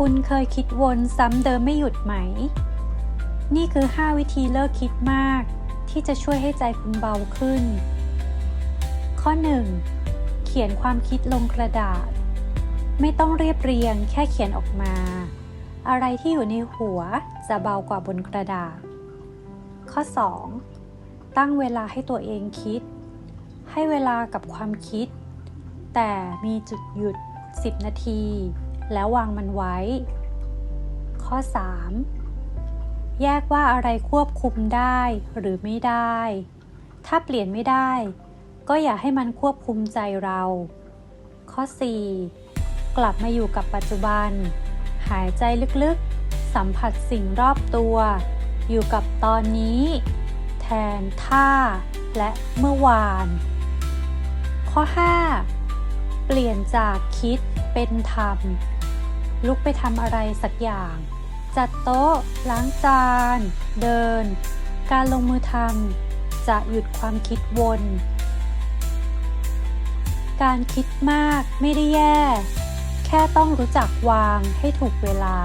คุณเคยคิดวนซ้ำเดิมไม่หยุดไหม นี่คือ 5 วิธีเลิกคิดมาก ที่จะช่วยให้ใจคุณเบาขึ้น ข้อ 1. เขียนความคิดลงกระดาษ ไม่ต้องเรียบเรียง แค่เขียนออกมา อะไรที่อยู่ในหัวจะเบากว่าบนกระดาษ ข้อ 2. ตั้งเวลาให้ตัวเองคิด ให้เวลากับความคิด แต่มีจุดหยุด 10 นาที แล้ววางมันไว้ ข้อ 3. แยกว่าอะไรควบคุมได้หรือไม่ได้ ถ้าเปลี่ยนไม่ได้ ก็อย่าให้มันควบคุมใจเรา ข้อ 4. กลับมาอยู่กับปัจจุบัน หายใจลึกๆ สัมผัสสิ่งรอบตัว อยู่กับตอนนี้ แทนท่า และเมื่อวาน ข้อ 5. เปลี่ยนจากคิดเป็นทำ ลุกไปทำอะไรสักอย่าง จัดโต๊ะ ล้างจาน เดิน การลงมือทำจะหยุดความคิดวน การคิดมากไม่ได้แย่ แค่ต้องรู้จักวางให้ถูกเวลา